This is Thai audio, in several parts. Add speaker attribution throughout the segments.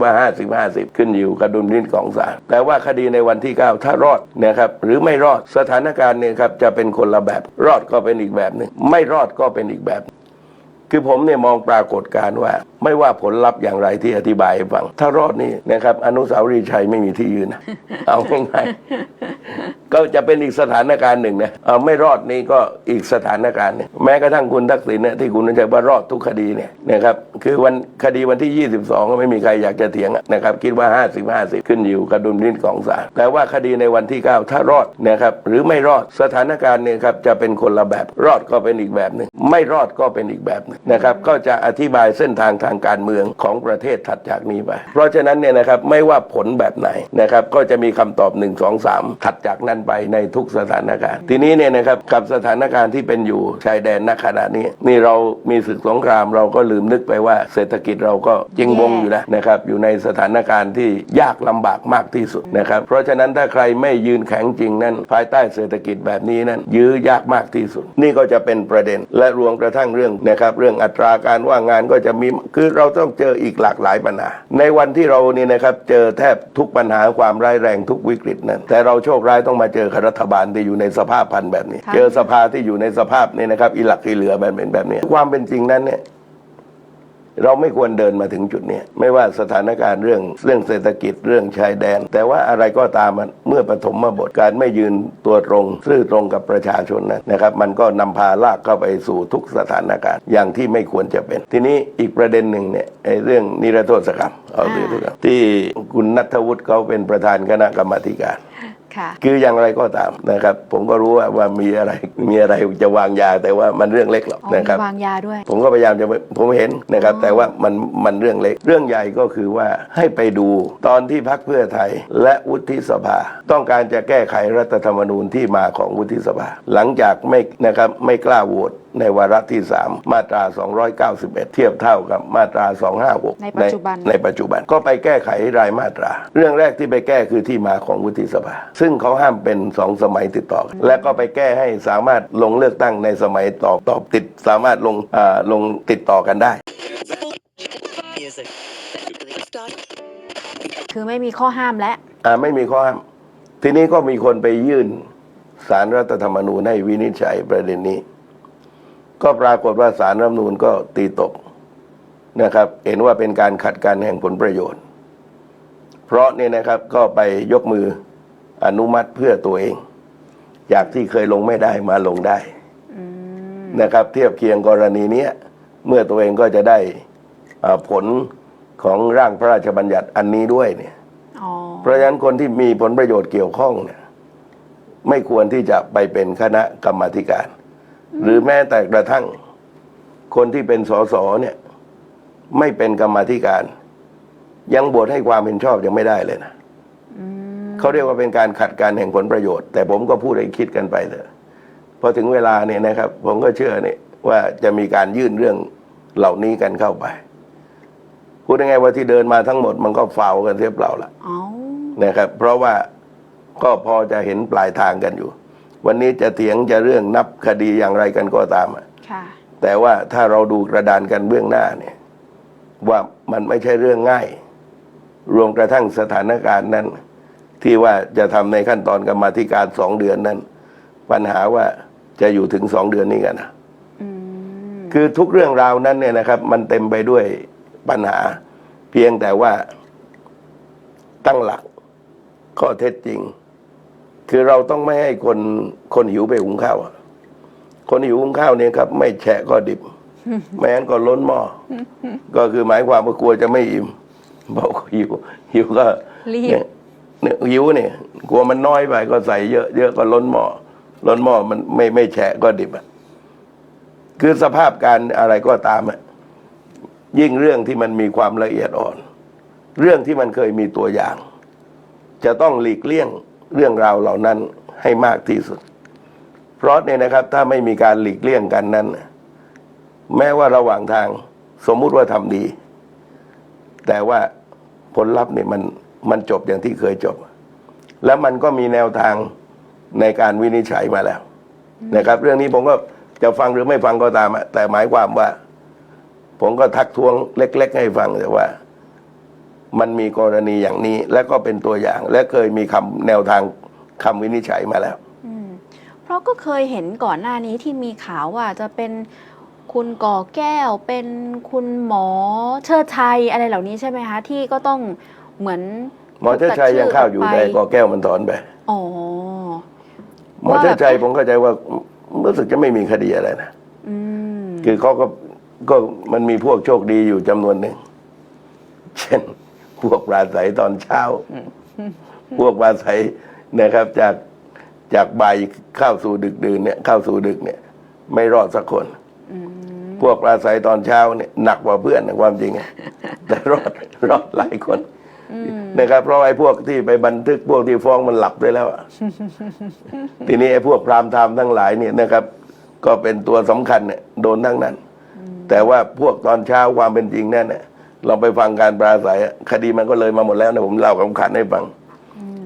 Speaker 1: ว่าห้าสิบห้าสิบขึ้นอยู่กับดุลพินิจของศาลแต่ว่าคดีในวันที่ 9 ถ้ารอดนะครับหรือไม่รอดสถานการณ์เนี่ยครับจะเป็นคนละแบบ รอดก็เป็นอีกแบบหนึ่งไม่รอดก็เป็นอีกแบบ คือผมเนี่ยมองปรากฏการณ์ว่า ไม่ว่าผลลัพธ์อย่างไรที่อธิบายให้ฟัง ถ้ารอดนี่นะครับอนุสาวรีย์ชัยไม่มีที่ยืนนะเอาง่ายๆก็จะเป็นอีกสถานการณ์หนึ่งนะเอาไม่รอดนี่ก็อีกสถานการณ์หนึงแม้กระทั่งคุณทักษิณเนี่ยที่คุณนันชัยว่ารอดทุกคดีเนี่ยนะครับคือวันคดีวันที่ 22 ก็ไม่มีใครอยากจะเถียงอะนะครับคิดว่า 50 50 ขึ้นอยู่กับดุลพินิจของศาลแต่ว่าคดีในวันที่ 9 ถ้ารอดนะครับหรือไม่รอดสถานการณ์เนี่ยครับจะเป็นคนละแบบ รอดก็เป็นอีกแบบหนึ่งไม่รอดก็เป็นอีกแบบหนึงนะครับก็จะอธิบายเส้นทางทางการเมืองของประเทศถัดจากนี้ไป เพราะฉะนั้นเนี่ยนะครับไม่ว่าผลแบบไหนนะครับก็จะมีคำตอบ 1 2 3 ถัดจากนั้นไปในทุกสถานการณ์ ทีนี้เนี่ยนะครับกับสถานการณ์ที่เป็นอยู่ชายแดนณขณะนี้ นี่เรามีศึกสงครามเราก็ลืมนึกไปว่าเศรษฐกิจเราก็ยังวงอยู่นะนะครับอยู่ในสถานการณ์ที่ยากลำบากมากที่สุดนะครับเพราะฉะนั้นถ้าใครไม่ยืนแข็งจริงนั้น ภายใต้เศรษฐกิจแบบนี้นั้นยื้อยากมากที่สุด นี่ก็จะเป็นประเด็นและรวมกระทั่งเรื่องนะครับเรื่องอัตราการว่างงานก็จะมีคือเราต้องเจออีกหลากหลายปัญหา ในวันที่เรานี่นะครับเจอแทบทุกปัญหาความร้ายแรงทุกวิกฤตนั้นแต่เราโชคร้ายต้องมาเจอกับรัฐบาลที่อยู่ในสภาพพันแบบนี้
Speaker 2: ค่ะ
Speaker 1: เจอสภาที่อยู่ในสภาพนี่นะครับอีหลักอีเหลือแบบเป็นแบบนี้ความเป็นจริงนั้นเนี่ย เราไม่ควรเดินมาถึงจุดเนี้ยไม่ว่าสถานการณ์เรื่องเรื่องเศรษฐกิจเรื่องชายแดน แต่ว่าอะไรก็ตามมันเมื่อปฐมบทการไม่ยืนตัวตรงซื่อตรงกับประชาชนนั้นนะครับมันก็นำพาลากเข้าไปสู่ทุกสถานการณ์อย่างที่ไม่ควรจะเป็น ทีนี้อีกประเด็นหนึ่งเนี่ยไอ้เรื่องนิรโทษกรรมเอาเรื่องนี้ก่อนที่คุณนัทวุฒิเขาเป็นประธานคณะกรรมาธิการ
Speaker 2: ค่ะ
Speaker 1: คืออย่างไรก็ตามนะครับ ผมก็รู้ว่าว่ามีอะไรมีอะไรจะวางยาแต่ว่ามันเรื่องเล็กหรอก
Speaker 2: อ๋อ
Speaker 1: นะครับ
Speaker 2: มีวางยาด้วย
Speaker 1: ผมก็พยายามจะไม่ผมเห็นนะครับ แต่ว่ามันมันเรื่องเล็ก เรื่องใหญ่ก็คือว่าให้ไปดูตอนที่พักเพื่อไทยและวุฒิสภา ต้องการจะแก้ไขรัฐธรรมนูญที่มาของวุฒิสภา หลังจากไม่นะครับไม่กล้าโหวต ในวาระที่ 3 มาตรา 291 เทียบเท่ากับมาตรา 256
Speaker 2: ในปัจจุบัน
Speaker 1: ในปัจจุบันก็ไปแก้ไขรายมาตรา เรื่องแรกที่ไปแก้คือที่มาของวุฒิสภา ซึ่งเขาห้ามเป็นสองสมัยติดต่อกันและก็ไปแก้ให้สามารถลงเลือกตั้งในสมัยตอบตอบติดสามารถลงอ่าลงติดต่อกันได้
Speaker 3: Music.
Speaker 2: คือไม่มีข้อห้ามและ
Speaker 1: อ่าไม่มีข้อห้าม ทีนี้ก็มีคนไปยื่นสารรัฐธรรมนูญให้วินิจฉัยประเด็นนี้ ก็ปรากฏว่าสารรัฐธรรมนูญก็ตีตกนะครับ เห็นว่าเป็นการขัดกันแห่งผลประโยชน์ เพราะเนี่ยนะครับก็ไปยกมืออนุมัติเพื่อตัวเอง จากที่เคยลงไม่ได้มาลงได้
Speaker 2: อืม
Speaker 1: นะครับ เทียบเคียงกรณีเนี้ยเมื่อตัวเองก็จะได้อ่าผลของร่างพระราชบัญญัติอันนี้ด้วยเนี่ย
Speaker 2: อ๋อ
Speaker 1: เพราะฉะนั้นคนที่มีผลประโยชน์เกี่ยวข้องเนี่ยไม่ควรที่จะไปเป็นคณะกรรมาธิการ หรือแม้แต่กระทั่ง คนที่เป็นสสเนี่ย ไม่เป็นกรรมาธิการ ยังบทให้ความเห็นชอบยังไม่ได้เลยนะ
Speaker 2: อืม
Speaker 1: เขาเรียกว่าเป็นการขัดการแห่งผลประโยชน์ แต่ผมก็พูดให้คิดกันไปเถอะพอถึงเวลาเนี่ยนะครับ ผมก็เชื่อเนี่ยว่าจะมีการยื่นเรื่องเหล่านี้กันเข้าไปพูดยังไงว่าที่เดินมาทั้งหมดมันก็ฟาวกันเรียบเปล่าละ
Speaker 2: อ๋อ
Speaker 1: นะครับ เพราะว่าก็พอจะเห็นปลายทางกันอยู่ วันนี้จะเถียงจะเรื่องนับคดีอย่างไรกันก็ตามอะ
Speaker 2: ค่ะ
Speaker 1: แต่ว่าถ้าเราดูกระดานกันเบื้องหน้าเนี่ย ว่ามันไม่ใช่เรื่องง่าย รวมกระทั่งสถานการณ์นั้น ที่ว่าจะทำในขั้นตอนกรรมาธิการสองเดือนนั้น ปัญหาว่าจะอยู่ถึงสองเดือนนี้กันนะ
Speaker 2: อืม
Speaker 1: คือทุกเรื่องราวนั้นเนี่ยนะครับ มันเต็มไปด้วยปัญหา เพียงแต่ว่าตั้งหลักข้อเท็จจริง คือเราต้องไม่ให้คนคนหิวไปหุงข้าวอะคนหิวหุงข้าวเนี่ยครับ ไม่แฉะก็ดิบไม่งั้นก็ล้นหม้อก็คือหมายความว่ากลัวจะไม่อิ่มบอกหิวหิวก็
Speaker 2: รีบ
Speaker 1: เนี่ยเนี่ยหิวเนี่ยกลัวมันน้อยไปก็ใส่เยอะเยอะก็ล้นหม้อล้นหม้อมันไม่ไม่แฉะก็ดิบอะคือสภาพการอะไรก็ตามอะยิ่งเรื่องที่มันมีความละเอียดอ่อน เรื่องที่มันเคยมีตัวอย่าง จะต้องหลีกเลี่ยง เรื่องราวเหล่านั้นให้มากที่สุด เพราะเนี่ยนะครับถ้าไม่มีการหลีกเลี่ยงกันนั้น แม้ว่าระหว่างทางสมมุติว่าทำดี แต่ว่าผลลัพธ์เนี่ยมันมันจบอย่างที่เคยจบ แล้วมันก็มีแนวทางในการวินิจฉัยมาแล้ว นะครับ เรื่องนี้ผมก็จะฟังหรือไม่ฟังก็ตามแต่หมายความว่า ผมก็ทักท้วงเล็ก ๆ ให้ฟังแต่ว่า มันมีกรณีอย่างนี้ และก็เป็นตัวอย่าง และเคยมีคำแนวทางคำวินิจฉัยมาแล้ว
Speaker 2: อืมเพราะก็เคยเห็นก่อนหน้านี้ที่มีข่าวว่าจะเป็นคุณก่อแก้ว เป็นคุณหมอเชิดชัยอะไรเหล่านี้ใช่ไหมคะที่ก็ต้องเหมือน
Speaker 1: หมอเชิดชัยยังเข้าอยู่
Speaker 2: ตัด
Speaker 1: แต่
Speaker 2: ชื่
Speaker 1: ก็แก้วมันถอนไป
Speaker 2: อ๋อ
Speaker 1: หมอเชิดชัยผมเข้าใจว่ารู้สึกจะไม่มีคดีอะไรนะ
Speaker 2: อืม
Speaker 1: คือเขาก็ก็มันมีพวกโชคดีอยู่จำนวนหนึ่งเช่น พวกปราศัยตอนเช้า พวกปราศัยนะครับ จากจากบ่ายเข้าสู่ดึกดื่นเนี่ยเข้าสู่ดึกเนี่ย ไม่รอดสักคน พวกปราศัยตอนเช้าเนี่ยหนักกว่าเพื่อนนความจริงแต่รอดรอดหลายคนนะครับเพราะไอ้พวกที่ไปบันทึกพวกที่ฟ้องมันหลับไปแล้วอะทีนี้ไอ้พวกพรามไทม์ทั้งหลายเนี่ยนะครับ ก็เป็นตัวสำคัญเนี่ยโดนทั้งนั้น แต่ว่าพวกตอนเช้าความเป็นจริงนั่นเนี่ย เราไปฟังการปราศัยอะคดีมันก็เลยมาหมดแล้วนะผมเล่าคำขันให้ฟัง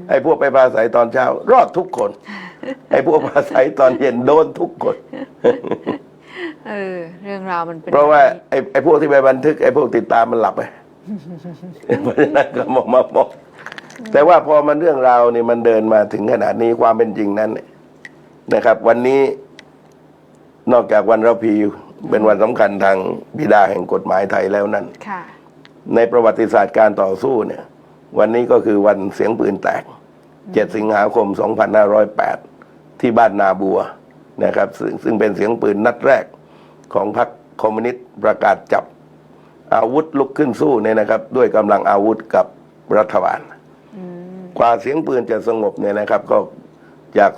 Speaker 1: ไอ้พวกไปปราศัยตอนเช้า รอดทุกคน ไอ้พวกปราศัยตอนเย็นโดนทุกคน
Speaker 2: เออเรื่องราวมันเป็น
Speaker 1: เพราะว่า
Speaker 2: แบบนี้
Speaker 1: ไอ้ไอ้พวกที่ไปบันทึกไอ้พวกติดตามมันหลับไปเพราะฉะนั้นก็มองมาบอกแต่ว่าพอมันเรื่องราวนี่มันเดินมาถึงขนาดนี้ความเป็นจริงนั้นเนี่ยนะครับ วันนี้นอกจากวันระพีเป็นวันสำคัญทางบิดาแห่งกฎหมายไทยแล้วนั้น
Speaker 2: ค่ะ
Speaker 1: ในประวัติศาสตร์การต่อสู้เนี่ย วันนี้ก็คือวันเสียงปืนแตก 7 สิงหาคม 2508 ที่บ้านนาบัวนะครับซึ่งซึ่งเป็นเสียงปืนนัดแรกของพรรคคอมมิวนิสต์ประกาศจับอาวุธลุกขึ้นสู้เนี่ยนะครับ ด้วยกำลังอาวุธกับรัฐบาล
Speaker 2: อืม
Speaker 1: กว่าเสียงปืนจะสงบเนี่ยนะครับ ก็จาก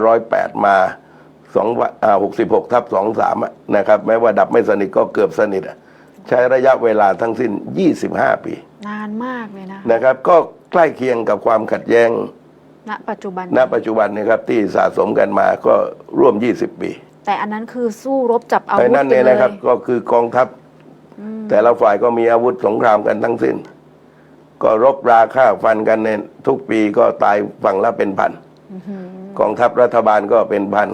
Speaker 1: 2,508 มา2อ่า66ทับ23อะนะครับ แม้ว่าดับไม่สนิทก็เกือบสนิทอะ ใช้ระยะเวลาทั้งสิ้น 25 ปี
Speaker 2: นานมากเลยนะ
Speaker 1: นะครับ ก็ใกล้เคียงกับความขัดแย้ง
Speaker 2: ณปัจจุบัน
Speaker 1: ณปัจจุบันเนะครับที่สะสมกันมาก็ร่วม 20 ปี
Speaker 2: แต่อันนั้นคือสู้รบจับอาวุ
Speaker 1: ไอ้
Speaker 2: ธ
Speaker 1: นั่น
Speaker 2: กั
Speaker 1: เนี่ย
Speaker 2: นเล
Speaker 1: นะครับ
Speaker 2: ย
Speaker 1: ก็คือกองทัพ
Speaker 2: อืม
Speaker 1: แต่ละฝ่ายก็มีอาวุธสงครามกันทั้งสิ้น ก็รบราฆ่าฟันกันเนี่ยทุกปีก็ตายฝั่งละเป็นพัน
Speaker 2: อื้อหือก
Speaker 1: องทัพรัฐบาลก็เป็นพัน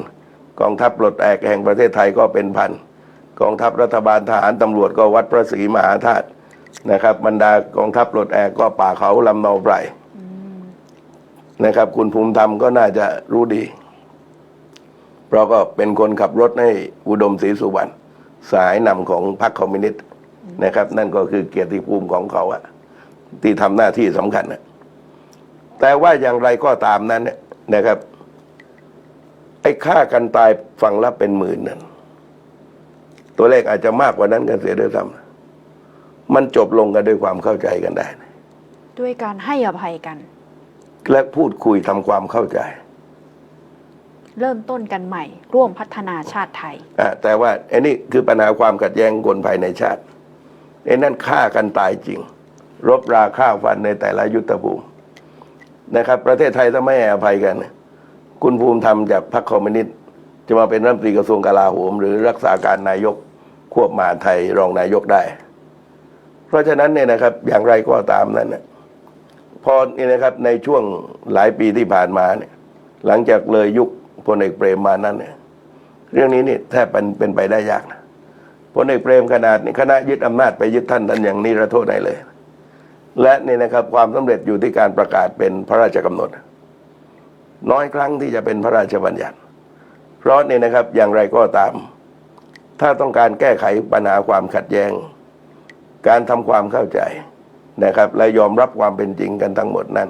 Speaker 1: กองทัพปลดแอกแห่งประเทศไทยก็เป็นพัน กองทัพรัฐบาลทหารตำรวจก็วัดพระศรีมหาธาตุนะครับ บรรดากองทัพปลดแอกก็ป่าเขาลำนาไพรนะครับ คุณภูมิธรรมก็น่าจะรู้ดี เพราะก็เป็นคนขับรถให้อุดมศรีสุวรรณสายนำของพรรคคอมมิวนิสต์นะครับ นั่นก็คือเกียรติภูมิของเขาอะที่ทำหน้าที่สำคัญนะแต่ว่าอย่างไรก็ตามนั้นเนี่ยนะครับ ไอ้ฆ่ากันตายฝั่งละเป็นหมื่นนั้น ตัวเลขอาจจะมากกว่านั้นกันเสียด้วยซ้ำมันจบลงกันด้วยความเข้าใจกันได้นะ
Speaker 2: ด้วยการให้อภัยกัน
Speaker 1: และพูดคุยทำความเข้าใจ
Speaker 2: เริ่มต้นกันใหม่ ร่วมพัฒนาชาติไทย
Speaker 1: อะแต่ว่าไอ้นี่คือปัญหาความขัดแย้งคนภายในชาติไอ้นั่นฆ่ากันตายจริง รบราฆ่าฟันในแต่ละยุทธภูมินะครับ ประเทศไทยถ้าไม่ให้อภัยกัน คุณภูมิธรรมจากพรรคคอมมิวนิสต์จะมาเป็นรัฐมนตรีกระทรวงกลาโหม หรือรักษาการนายก ควบมาไทยรองนายกได้ เพราะฉะนั้นเนี่ยนะครับอย่างไรก็ตามนั้นนะพอนี่นะครับในช่วงหลายปีที่ผ่านมาเนี่ยหลังจากเลยยุคพลเอกเปรมมานั้นเนี่ยเรื่องนี้นี่แทบเป็นเป็นไปได้ยากนะพลเอกเปรมขนาดนี้คณะยึดอำนาจไปยึดท่านท่านอย่างนิรโทษได้เลย และนี่นะครับความสำเร็จอยู่ที่การประกาศเป็นพระราชกำหนด น้อยครั้งที่จะเป็นพระราชบัญญัติ เพราะนี่นะครับอย่างไรก็ตาม ถ้าต้องการแก้ไขปัญหาความขัดแย้ง การทำความเข้าใจนะครับและยอมรับความเป็นจริงกันทั้งหมดนั้น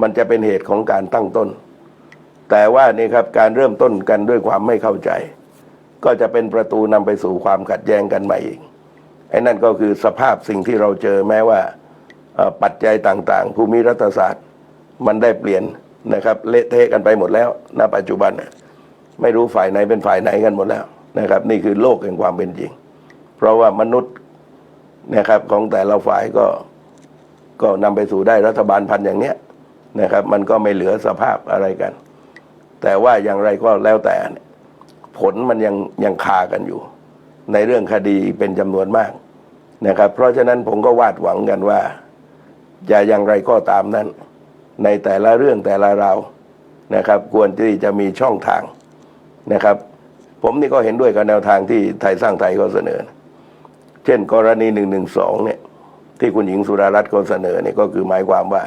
Speaker 1: มันจะเป็นเหตุของการตั้งต้น แต่ว่านี่ครับการเริ่มต้นกันด้วยความไม่เข้าใจ ก็จะเป็นประตูนำไปสู่ความขัดแย้งกันใหม่อีกไอ้นั่นก็คือสภาพสิ่งที่เราเจอแม้ว่าปัจจัยต่างๆ ภูมิรัฐศาสตร์ มันได้เปลี่ยนนะครับเละเทะกันไปหมดแล้วณปัจจุบัน ไม่รู้ฝ่ายไหนเป็นฝ่ายไหนกันหมดแล้ว นะครับนี่คือโลกแห่งความเป็นจริง เพราะว่ามนุษย์นะครับของแต่ละฝ่ายก็ก็นำไปสู่ได้รัฐบาลพันอย่างเนี้ยนะครับ มันก็ไม่เหลือสภาพอะไรกัน แต่ว่าอย่างไรก็แล้วแต่ผลมันยังยังคากันอยู่ ในเรื่องคดีเป็นจำนวนมากนะครับ เพราะฉะนั้นผมก็วาดหวังกันว่า จะอย่างไรก็ตามนั้น ในแต่ละเรื่องแต่ละราวนะครับ ควรที่จะมีช่องทางนะครับ ผมนี่ก็เห็นด้วยกับแนวทางที่ไทยสร้างไทยก็เสนอ เช่น กรณีหนึ่งหนึ่งสองเนี่ย ที่คุณหญิงสุดารัตน์ก็เสนอเนี่ยก็คือหมายความว่า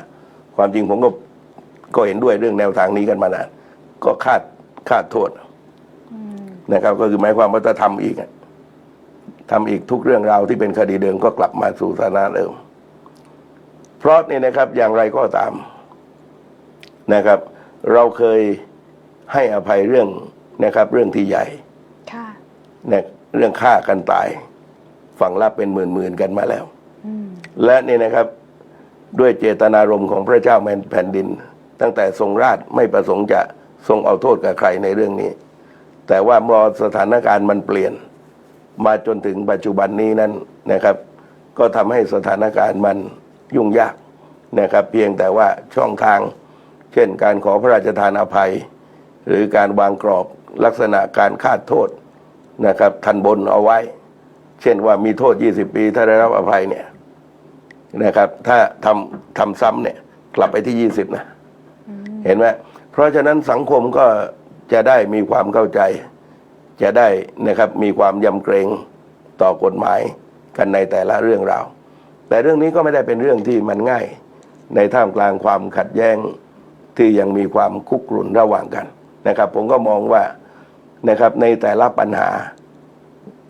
Speaker 1: ความจริงผมก็ก็เห็นด้วยเรื่องแนวทางนี้กันมานานก็คาดคาดโทษนะครับ ก็คือหมายความว่าถ้าทำอีกทำอีกทุกเรื่องราวที่เป็นคดีเดิมก็กลับมาสู่สถานะเดิม เพราะนี่นะครับ อย่างไรก็ตามนะครับ เราเคยให้อภัยเรื่อง นะครับ เรื่องที่ใหญ่
Speaker 2: ค่ะ
Speaker 1: นะเรื่องฆ่ากันตายฝั่งละเป็นหมื่นๆกันมาแล้ว
Speaker 2: อืม
Speaker 1: และนี่นะครับด้วยเจตนารมณ์ของพระเจ้าแผ่นดิน ตั้งแต่ทรงราชไม่ประสงค์จะทรงเอาโทษกับใครในเรื่องนี้ แต่ว่าเมื่อสถานการณ์มันเปลี่ยน มาจนถึงปัจจุบันนี้นั้นนะครับ ก็ทำให้สถานการณ์มันยุ่งยากนะครับ เพียงแต่ว่าช่องทาง เช่นการขอพระราชทานอภัย หรือการวางกรอบ ลักษณะการคาดโทษนะครับทันบนเอาไว้ เช่นว่ามีโทษ 20 ปี ถ้าได้รับอภัยเนี่ยนะครับ ถ้าทำทำซ้ำเนี่ย กลับไปที่ 20 นะ เห็นไหมเพราะฉะนั้นสังคมก็จะได้มีความเข้าใจ จะได้นะครับมีความยำเกรงต่อกฎหมายกันในแต่ละเรื่องราว แต่เรื่องนี้ก็ไม่ได้เป็นเรื่องที่มันง่าย ในท่ามกลางความขัดแย้งที่ยังมีความคุกรุ่นระหว่างกันนะครับ ผมก็มองว่า นะครับ ในแต่ละปัญหา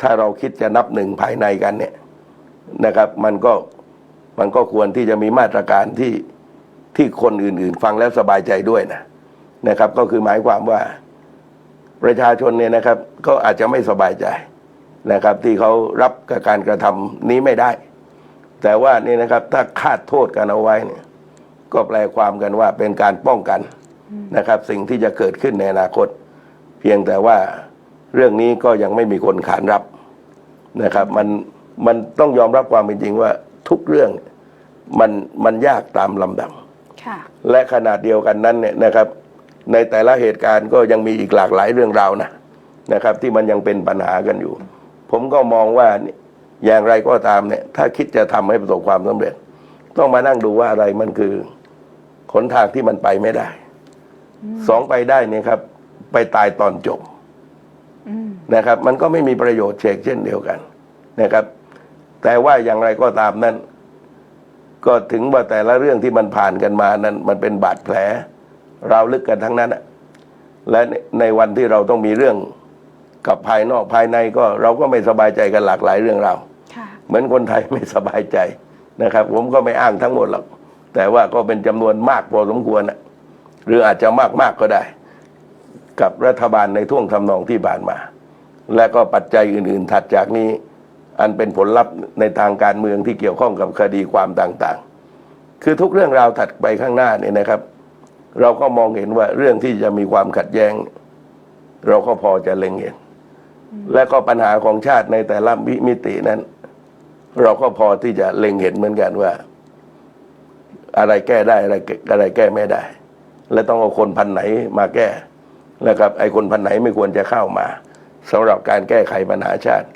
Speaker 1: ถ้าเราคิดจะนับหนึ่งภายในกันเนี่ยนะครับ มันก็มันก็ควรที่จะมีมาตรการที่ที่คนอื่น ๆ ฟังแล้วสบายใจด้วยนะนะครับ ก็คือหมายความว่าประชาชนเนี่ยนะครับ ก็อาจจะไม่สบายใจนะครับ ที่เขารับกับการกระทำนี้ไม่ได้ แต่ว่านี่นะครับ ถ้าคาดโทษกันเอาไว้เนี่ย ก็แปลความกันว่าเป็นการป้องกันนะครับ สิ่งที่จะเกิดขึ้นในอนาคต เพียงแต่ว่าเรื่องนี้ก็ยังไม่มีคนขานรับนะครับ มันมันต้องยอมรับความเป็นจริงว่าทุกเรื่องมันมันยากตามลำดับ
Speaker 2: ค่ะ
Speaker 1: และขนาดเดียวกันนั้นเนี่ยนะครับ ในแต่ละเหตุการณ์ก็ยังมีอีกหลากหลายเรื่องราวนะนะครับ ที่มันยังเป็นปัญหากันอยู่ ผมก็มองว่าเนี่ยอย่างไรก็ตามเนี่ย ถ้าคิดจะทำให้ประสบความสำเร็จ ต้องมานั่งดูว่าอะไรมันคือหนทางที่มันไปไม่ได้สองไปได้เนี่ยครับ ไปตายตอนจบ
Speaker 2: อืม
Speaker 1: นะครับ มันก็ไม่มีประโยชน์เชกเช่นเดียวกันนะครับ แต่ว่าอย่างไรก็ตามนั้น ก็ถึงว่าแต่ละเรื่องที่มันผ่านกันมานั้น มันเป็นบาดแผลราวลึกกันทั้งนั้นอะและในในวันที่เราต้องมีเรื่องกับภายนอกภายในก็เราก็ไม่สบายใจกันหลากหลายเรื่องราว
Speaker 2: ค่ะ
Speaker 1: เหมือนคนไทยไม่สบายใจนะครับ ผมก็ไม่อ้างทั้งหมดหรอกแต่ว่าก็เป็นจำนวนมากพอสมควรนะหรืออาจจะมากมากๆก็ได้ กับรัฐบาลในท่วงทำนองที่ผ่านมา และก็ปัจจัยอื่น ๆ ถัดจากนี้ อันเป็นผลลัพธ์ในทางการเมืองที่เกี่ยวข้องกับคดีความต่างๆ คือทุกเรื่องราวถัดไปข้างหน้าเนี่ยนะครับ เราก็มองเห็นว่าเรื่องที่จะมีความขัดแย้ง เราก็พอจะเล็งเห็น และก็ปัญหาของชาติในแต่ละมิตินั้น เราก็พอที่จะเล็งเห็นเหมือนกันว่า อะไรแก้ได้อะไรอะไรแก้ไม่ได้ และต้องเอาคนพันไหนมาแก้ นะครับไอ้คนพันไหนไม่ควรจะเข้ามาสำหรับการแก้ไขปัญหาชาติ